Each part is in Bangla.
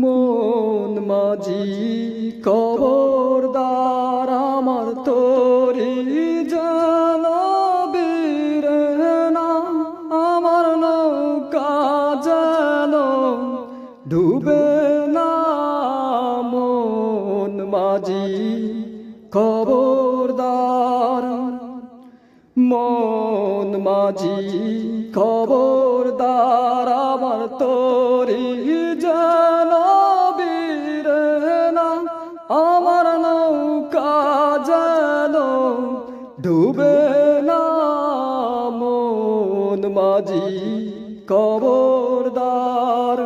মন মাঝি কবরদার আমার তোরি জানবীর না, আমার নৌকা যেন ডুবে না। মন মাঝি খবরদার, মন মাঝি খবরদার আমার তোরি আমার নৌকা যেন ডুবে না, মন মাঝি খবরদার।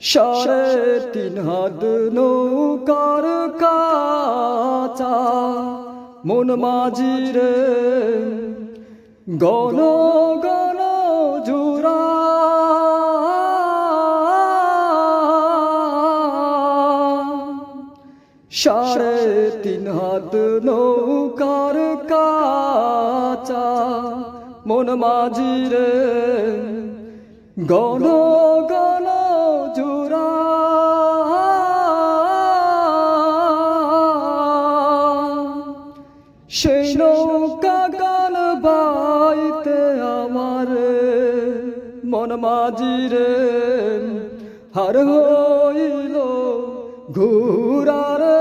সাড়ে তিন হাত নৌকার কাচা, মন মাঝি রে, গণ গণ সাড়ে তিন হাত নৌকার কাচা, মন মাঝিরে গণ গণ জুরা সেই নৌকা গান বাইতে আমার মন মাঝিরে হার হইল ঘুরারে।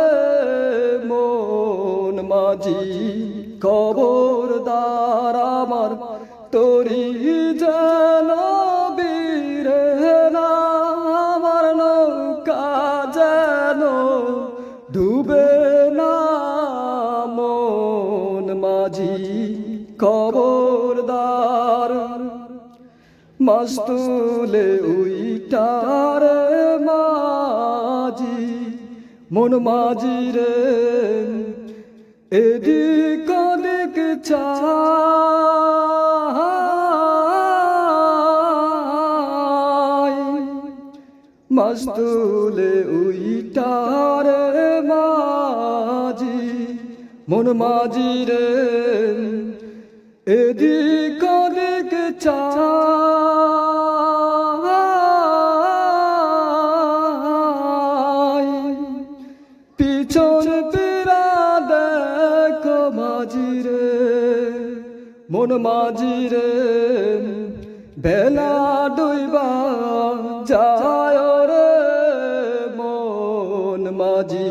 মাঝি খবরদার আমার তোরি যেন বীরে না, আমার নৌকা যেন ডুবে না। মন মাঝি খবরদার, মস্তুলে উইটারে মাঝি, মন মাঝি রে এদিক ওদিক চাই। মস্তুলে উইটারে মাঝি মন মাঝি রে এদিক ওদিক চাই। পিছন মন মাঝি রে বেলা ডুইবা যায় রে মন মাঝি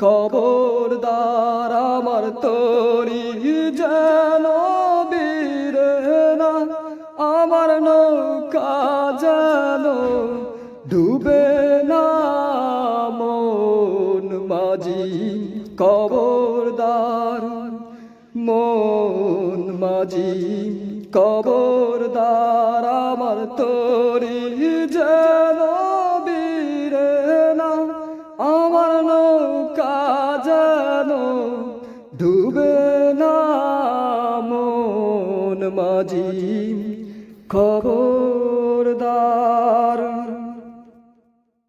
খবরদার আমার তরি যেন না, আমার নৌকা যেন ডুবে না। মন মাঝি কবরদার মন মাঝি কবর দার আমার তরি যেন বীরে না, আমার নৌকা যেন ডুবে না। মন মাঝি, খবরদার